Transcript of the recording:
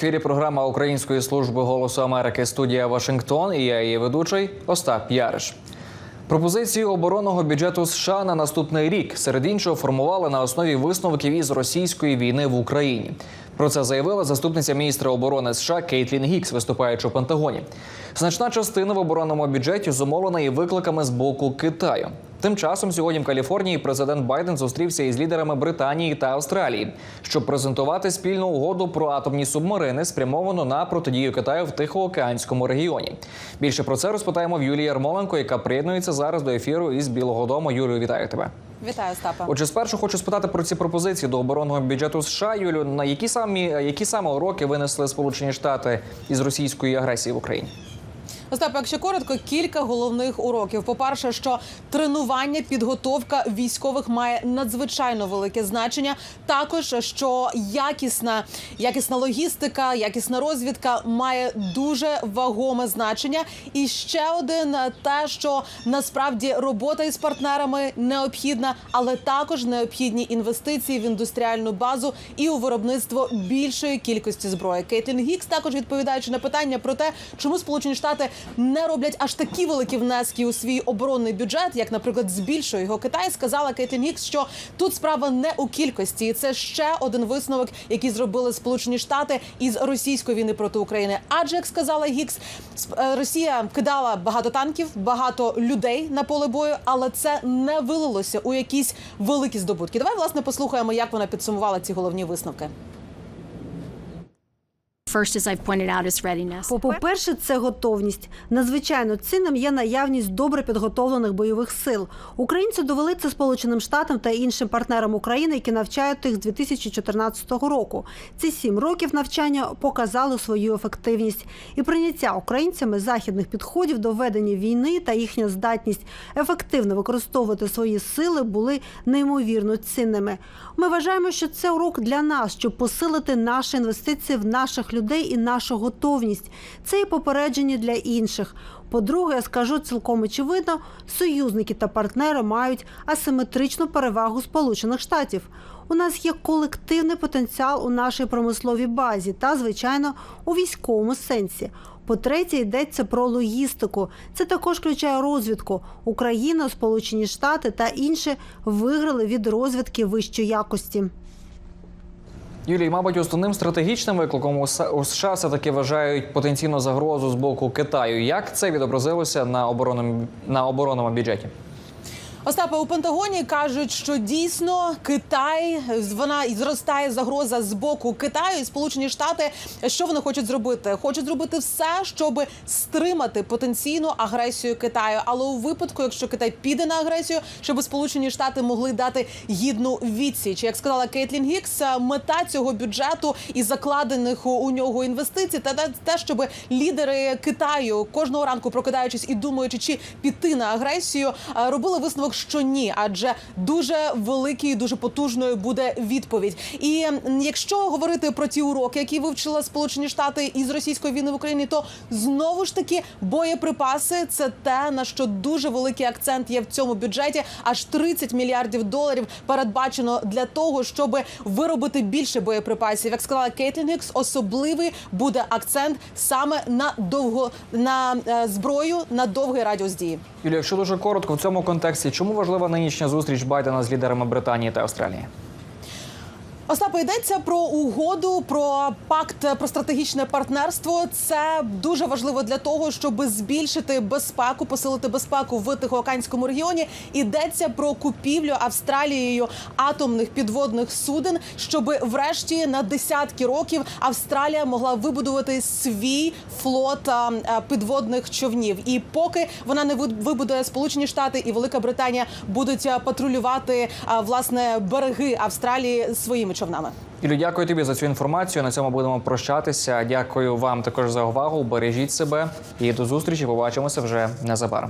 Ефірі програма Української служби голосу Америки студія Вашингтон. І я її ведучий Остап Яриш. Пропозицію оборонного бюджету США на наступний рік серед іншого формували на основі висновків із російської війни в Україні. Про це заявила заступниця міністра оборони США Кейтлін Гікс, виступаючи у Пентагоні. Значна частина в оборонному бюджеті зумовлена і викликами з боку Китаю. Тим часом сьогодні в Каліфорнії президент Байден зустрівся із лідерами Британії та Австралії, щоб презентувати спільну угоду про атомні субмарини, спрямовану на протидію Китаю в Тихоокеанському регіоні. Більше про це розпитаємо в Юлії Ярмоленко, яка приєднується зараз до ефіру із Білого Дому. Юлію, вітаю тебе. Вітаю, Остапа. Отже, спершу хочу спитати про ці пропозиції до оборонного бюджету США. Юлю, на які самі які саме уроки винесли Сполучені Штати із російської агресії в Україні? Остап, якщо коротко, кілька головних уроків. По-перше, що тренування, підготовка військових має надзвичайно велике значення. Також що якісна, якісна логістика, якісна розвідка має дуже вагоме значення. І ще один те, що насправді робота із партнерами необхідна, але також необхідні інвестиції в індустріальну базу і у виробництво більшої кількості зброї. Кейтлін Гікс також відповідаючи на питання про те, чому Сполучені Штати не роблять аж такі великі внески у свій оборонний бюджет, як, наприклад, збільшує його Китай, сказала Кейтлін Гікс, що тут справа не у кількості, і це ще один висновок, який зробили Сполучені Штати із російської війни проти України. Адже як сказала Гікс, е, Росія кидала багато танків, багато людей на поле бою, але це не вилилося у якісь великі здобутки. Давай власне послухаємо, як вона підсумувала ці головні висновки. First, as I've pointed out, is readiness. По-перше, це готовність. Надзвичайно цінним є наявність добре підготовлених бойових сил. Українці довели це Сполученим Штатам та іншим партнерам України, які навчають їх з 2014 року. Ці сім років навчання показали свою ефективність і прийняття українцями західних підходів до ведення війни та їхня здатність ефективно використовувати свої сили були неймовірно цінними. Ми вважаємо, що це урок для нас, щоб посилити наші інвестиції в наших людей і нашу готовність. Це і попередження для інших. По-друге, я скажу цілком очевидно, союзники та партнери мають асиметричну перевагу Сполучених Штатів. У нас є колективний потенціал у нашій промисловій базі та, звичайно, у військовому сенсі. По-третє, йдеться про логістику. Це також включає розвідку. Україна, Сполучені Штати та інші виграли від розвідки вищої якості. Юлій, мабуть, основним стратегічним викликом у США все таки вважають потенційну загрозу з боку Китаю. Як це відобразилося на оборонному на оборонному бюджеті? Остапа у Пентагоні кажуть, що дійсно Китай вона зростає загроза з боку Китаю і Сполучені Штати. Що вони хочуть зробити? Хочуть зробити все, щоб стримати потенційну агресію Китаю. Але у випадку, якщо Китай піде на агресію, щоб Сполучені Штати могли дати гідну відсіч. Як сказала Кейтлін Гікс, мета цього бюджету і закладених у- нього інвестицій, та те- щоб лідери Китаю кожного ранку прокидаючись і думаючи, чи піти на агресію, робили висновок, що ні, адже дуже великий, дуже потужною буде відповідь. І якщо говорити про ті уроки, які вивчила Сполучені Штати із російської війни в Україні, то знову ж таки боєприпаси це те на що дуже великий акцент є в цьому бюджеті. Аж 30 мільярдів доларів передбачено для того, щоб виробити більше боєприпасів. Як сказала Кейтлін Гікс, особливий буде акцент саме на довго на е, зброю на довгий радіус дії. Юлія, якщо дуже коротко в цьому контексті, чому важлива нинішня зустріч Байдена з лідерами Британії та Австралії? Остапа йдеться про угоду, про пакт про стратегічне партнерство. Це дуже важливо для того, щоб збільшити безпеку, посилити безпеку в Тихоокеанському регіоні. Йдеться про купівлю Австралією атомних підводних суден, щоб врешті на десятки років Австралія могла вибудувати свій флот підводних човнів. І поки вона не вибудує Сполучені Штати і Велика Британія будуть патрулювати власне береги Австралії своїми човнами. Юлю, дякую тобі за цю інформацію. На цьому будемо прощатися. Дякую вам також за увагу. Бережіть себе і до зустрічі. Побачимося вже незабаром.